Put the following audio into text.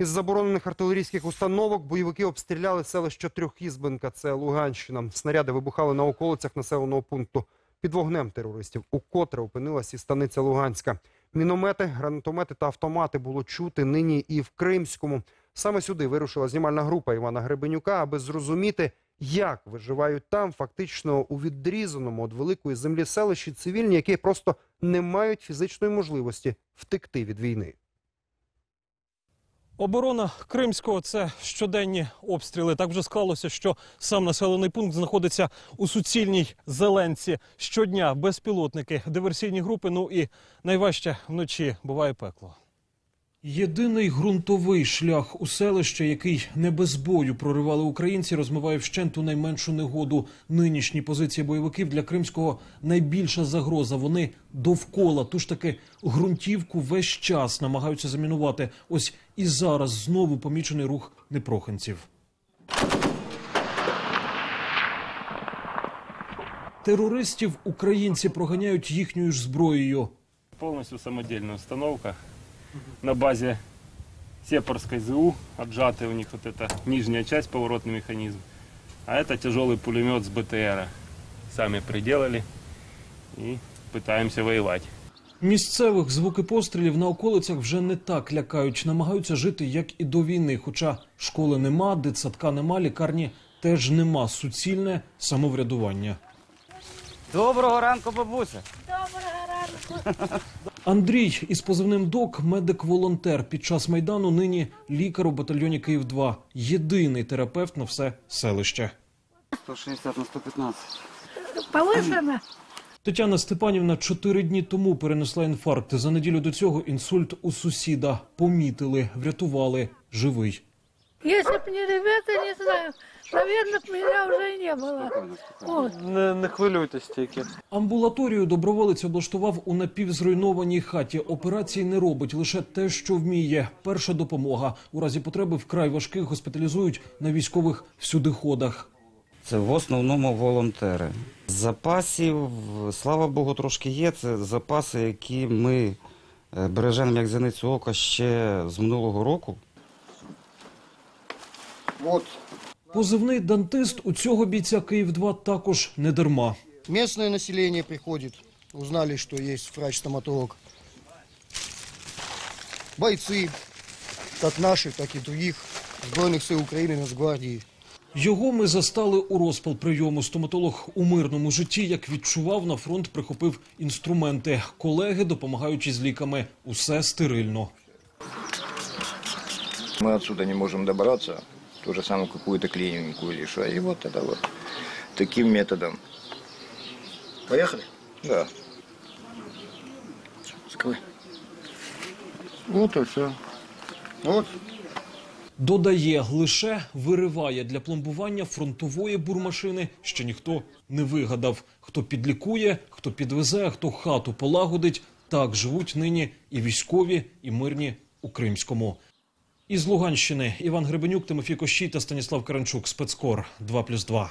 Із заборонених артилерійських установок бойовики обстріляли селище Трьохізбенка, це Луганщина. Снаряди вибухали на околицях населеного пункту. Під вогнем терористів укотре опинилась і станиця Луганська. Міномети, гранатомети та автомати було чути нині і в Кримському. Саме сюди вирушила знімальна група Івана Гребенюка, аби зрозуміти, як виживають там, фактично у відрізаному від великої землі селищі цивільні, які просто не мають фізичної можливості втекти від війни. Оборона Кримського це щоденні обстріли. Так вже склалося, що сам населений пункт знаходиться у суцільній зеленці. Щодня безпілотники, диверсійні групи. Ну і найважче вночі буває пекло. Єдиний ґрунтовий шлях у селище, який не без бою проривали українці, розмиває вщент у найменшу негоду. Нинішні позиції бойовиків для кримського найбільша загроза. Вони довкола. Тож таки ґрунтівку весь час намагаються замінувати. Ось і зараз знову помічений рух непроханців. Терористів українці проганяють їхньою ж зброєю. Полностью самодельная установка на базе Сепарской ЗУ, отжатая у них вот эта нижняя часть, поворотный механизм. А это тяжелый пулемет с БТРа. Сами приделали и пытаемся воевать. Місцевих звуки пострілів на околицях вже не так лякають. Намагаються жити як і до війни. Хоча школи нема, дитсадка нема, лікарні теж нема. Суцільне самоврядування. Доброго ранку, бабуся. Андрій із позивним ДОК, медик-волонтер. Під час майдану нині лікар у батальйоні Київ 2 Єдиний терапевт на все селище. 160 на 115. Повышено. Тетяна Степанівна чотири дні тому перенесла інфаркт. За неділю до цього інсульт у сусіда. Помітили, врятували. Живий. Если бы не ребята, не знаю, наверное, б меня уже и не было. Вот. Не, не хвилюйтесь тільки. Амбулаторію доброволець облаштував у напівзруйнованій хаті. Операції не робить лише те, що вміє. Перша допомога. У разі потреби вкрай важких госпіталізують на військових всюдиходах. Це в основному волонтери. Запасів, слава Богу, трошки є. Це запаси, які ми е, бережемо як зеницю ока ще з минулого року. Позивний дантист у цього бійця Київ 2 також не дарма. Местное население приходит, узнали, что есть врач-стоматолог. Бойцы, как наши, так и других Збройных сил Украины, Нацгвардии. Його ми застали у розпал прийому. Стоматолог у мирному житті, як відчував, на фронт прихопив інструменти. Колеги, допомагаючи з ліками, усе стерильно. Мы отсюда не можем добраться, ту же самую какую-то клинику решай. И вот это вот таким методом. Поехали? Да. Закрой. Вот и все. Вот. Додає, лише вириває для пломбування фронтової бурмашини, ще ніхто не вигадав. Хто підлікує, хто підвезе, хто хату полагодить. Так живуть нині і військові, і мирні у Кримському. Із Луганщини Іван Гребенюк, Тимофій Кощій та Станіслав Каранчук. Спецкор 2+,2.